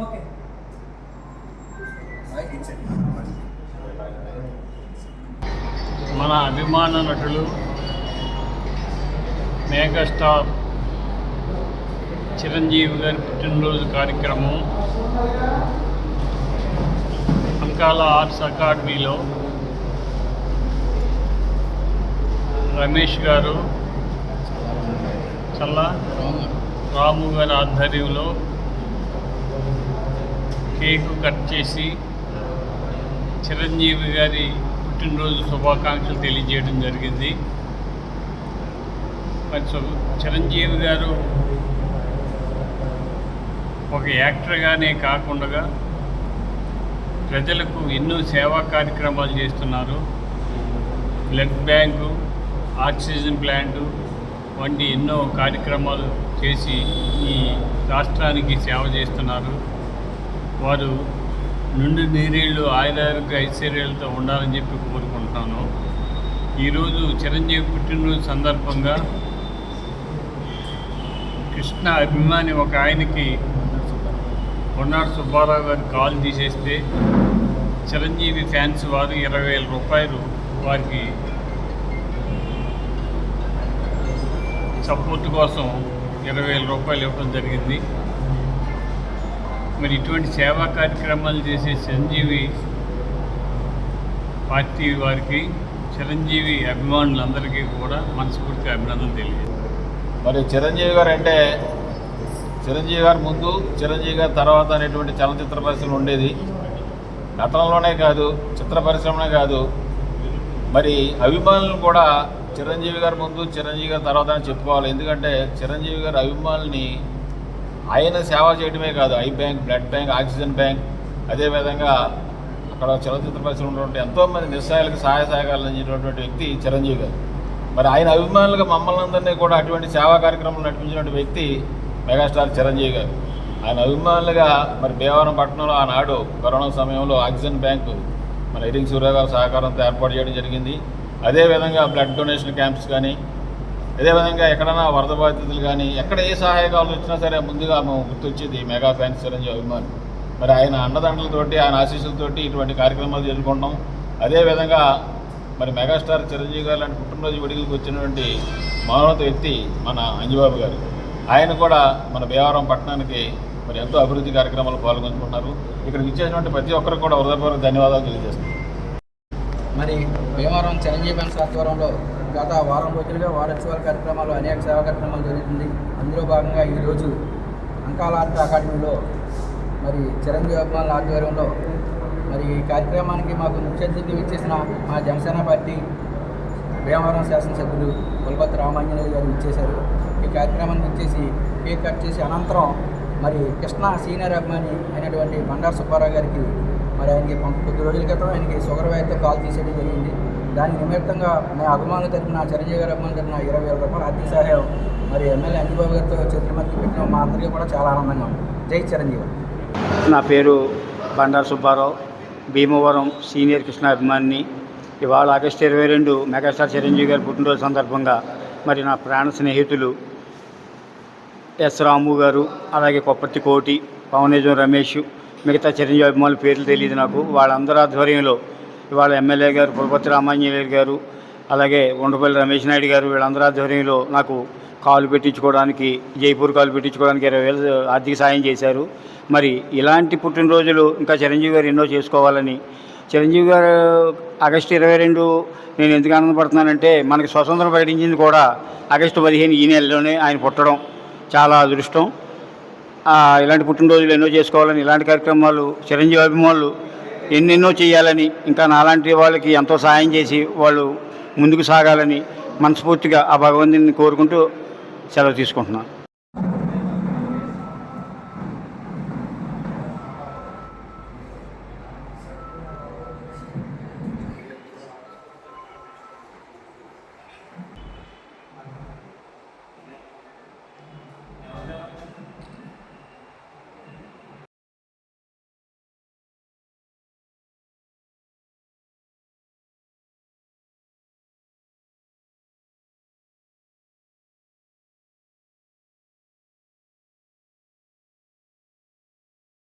Okay. మన అభిమాన నటులు మెగాస్టార్ చిరంజీవి గారి పుట్టినరోజు కార్యక్రమం అంకాల ఆర్ట్స్ అకాడమీలో రమేష్ గారు చల్లా రాము గారి ఆధ్వర్యంలో కేకు కట్ చేసి చిరంజీవి గారి పుట్టినరోజు శుభాకాంక్షలు తెలియజేయడం జరిగింది. మరి చిరంజీవి గారు ఒక యాక్టర్గానే కాకుండా ప్రజలకు ఎన్నో సేవా కార్యక్రమాలు చేస్తున్నారు. బ్లడ్ బ్యాంకు ఆక్సిజన్ ప్లాంటు వంటి ఎన్నో కార్యక్రమాలు చేసి ఈ రాష్ట్రానికి సేవ చేస్తున్నారు. వారు నుండి నీరేళ్ళు ఆయుధారోగ్య ఐశ్వర్యాలతో ఉండాలని చెప్పి కోరుకుంటున్నాను ఈరోజు చిరంజీవి పుట్టినరోజు సందర్భంగా కృష్ణ అభిమాని ఒక ఆయనకి కొన్నాడు సుబ్బారావు గారు కాల్ తీసేస్తే చిరంజీవి ఫ్యాన్స్ వారు ఇరవై వేల రూపాయలు వారికి సపోర్ట్ కోసం ఇరవై వేల రూపాయలు ఇవ్వడం జరిగింది. మరి ఇటువంటి సేవా కార్యక్రమాలు చేసే చిరంజీవి పార్టీ వారికి చిరంజీవి అభిమానులందరికీ కూడా మనస్ఫూర్తిగా అభినందనలు తెలియదు మరి చిరంజీవి గారు అంటే చిరంజీవి గారు ముందు చిరంజీవి గారు తర్వాత అనేటువంటి చలనచిత్ర పరిశ్రమ ఉండేది. గతంలోనే కాదు చిత్ర పరిశ్రమనే కాదు. మరి అభిమానులు కూడా చిరంజీవి గారు ముందు చిరంజీవి గారు తర్వాత అని చెప్పుకోవాలి. ఎందుకంటే చిరంజీవి గారు అభిమానుల్ని ఆయన సేవ చేయడమే కాదు eye bank blood bank oxygen bank అదేవిధంగా అక్కడ చలనచిత్ర పరిశ్రమ ఉన్నటువంటి ఎంతోమంది నిస్సాయాలకు సహాయ సహకారాలు అందించినటువంటి వ్యక్తి చిరంజీవి గారు. మరి ఆయన అభిమానులుగా మమ్మల్ని అందరినీ కూడా అటువంటి సేవా కార్యక్రమాలు నడిపించినటువంటి వ్యక్తి మెగాస్టార్ చిరంజీవి గారు. ఆయన అభిమానులుగా మరి భీమవరం పట్టణంలో ఆనాడు కరోనా సమయంలో ఆక్సిజన్ బ్యాంకు మన ఎరింగ్ సూర్యగారి సహకారంతో ఏర్పాటు చేయడం జరిగింది. అదేవిధంగా బ్లడ్ డొనేషన్ క్యాంప్స్ కానీ అదేవిధంగా ఎక్కడైనా వరద బాధితులు కానీ ఎక్కడ ఏ సహాయకాలు వచ్చినా సరే ముందుగా మేము గుర్తొచ్చేది మెగా ఫ్యాన్స్ చిరంజీవి అభిమాని. మరి ఆయన అండదండలతోటి ఆయన ఆశీస్సులతోటి ఇటువంటి కార్యక్రమాలు జరుపుకుంటాం అదేవిధంగా మరి మెగాస్టార్ చిరంజీవి గారు లాంటి పుట్టినరోజు వేడుకలకు వచ్చినటువంటి మహోన్నత వ్యక్తి మన అంజబాబు గారు. ఆయన కూడా మన భీమవరం పట్టణానికి మరి ఎంతో అభివృద్ధి కార్యక్రమాలు పాల్గొంచుకుంటున్నారు ఇక్కడ ఇచ్చేసినటువంటి ప్రతి ఒక్కరికి కూడా హృదయపూర్వక ధన్యవాదాలు తెలియజేస్తున్నారు. మరి భీమవరం చిరంజీవి బ్యాంక్ ఆధ్వర్యంలో గత వారం రోజులుగా వారోత్సవాల కార్యక్రమాలు అనేక సేవా కార్యక్రమాలు జరుగుతుంది. అందులో భాగంగా ఈరోజు అంకాల ఆర్ట్ అకాడమీలో మరి చిరంజీవి అభిమానుల ఆధ్వర్యంలో మరి ఈ కార్యక్రమానికి మాకు ముఖ్య అతిథి ఇచ్చేసిన మా జనసేన పార్టీ భీమవరం శాసనసభ్యులు కులపతి రామాంజనేయులు గారు ఇచ్చేశారు. ఈ కార్యక్రమానికి ఇచ్చేసి కేక్ కట్ చేసి అనంతరం మరి కృష్ణ సీనియర్ అభిమాని అయినటువంటి బండారు సుబ్బారావు గారికి మరి ఆయనకి కొద్ది రోజుల క్రితం ఆయనకి షుగర్ వ్యాధితో కాల్ తీసేయడం జరిగింది. దాని నిమిత్తంగా మా అభిమానుల తరపున చిరంజీవి గారి అభిమానుల తరపున ఇరవై వేల రూపాయలు ఆర్థిక సహాయం మరి ఎమ్మెల్యే అంజబాబు గారితో చేతుల మధ్య మా అందరికీ కూడా చాలా ఆనందంగా ఉంది. జై చిరంజీవి. నా పేరు బండారు సుబ్బారావు. భీమవరం సీనియర్ కృష్ణ అభిమానిని. ఇవాళ ఆగస్టు ఇరవై రెండు మెగాస్టార్ చిరంజీవి గారి పుట్టినరోజు సందర్భంగా మరి నా ప్రాణ స్నేహితులు ఎస్ రాము గారు అలాగే కొప్పర్తి కోటి పవనేజం రమేష్ మిగతా చిరంజీవి అభిమానుల పేర్లు తెలియదు నాకు. వాళ్ళందరి ఆధ్వర్యంలో ఇవాళ ఎమ్మెల్యే గారు పులపతి రామాంజనేయులు గారు అలాగే ఉండపల్లి రమేష్ నాయుడు గారు వీళ్ళందరి ఆధ్వర్యంలో నాకు కాలు పెట్టించుకోవడానికి జైపూర్ కాలు పెట్టించుకోవడానికి ఇరవై వేలు ఆర్థిక సాయం చేశారు. మరి ఇలాంటి పుట్టినరోజులు ఇంకా చిరంజీవి గారు ఎన్నో చేసుకోవాలని. చిరంజీవి గారు ఆగస్టు ఇరవై రెండు నేను ఎందుకు ఆనందపడుతున్నానంటే మనకి స్వతంత్రం ప్రకటించింది కూడా ఆగస్టు పదిహేను ఈ నెలలోనే ఆయన పుట్టడం చాలా అదృష్టం. ఇలాంటి పుట్టినరోజులు ఎన్నో చేసుకోవాలని ఇలాంటి కార్యక్రమాలు చిరంజీవి అభిమానులు ఎన్నెన్నో చేయాలని ఇంకా నాలాంటి వాళ్ళకి ఎంతో సాయం చేసి వాళ్ళు ముందుకు సాగాలని మనస్ఫూర్తిగా ఆ భగవంతుని కోరుకుంటూ సెలవు తీసుకుంటున్నాను.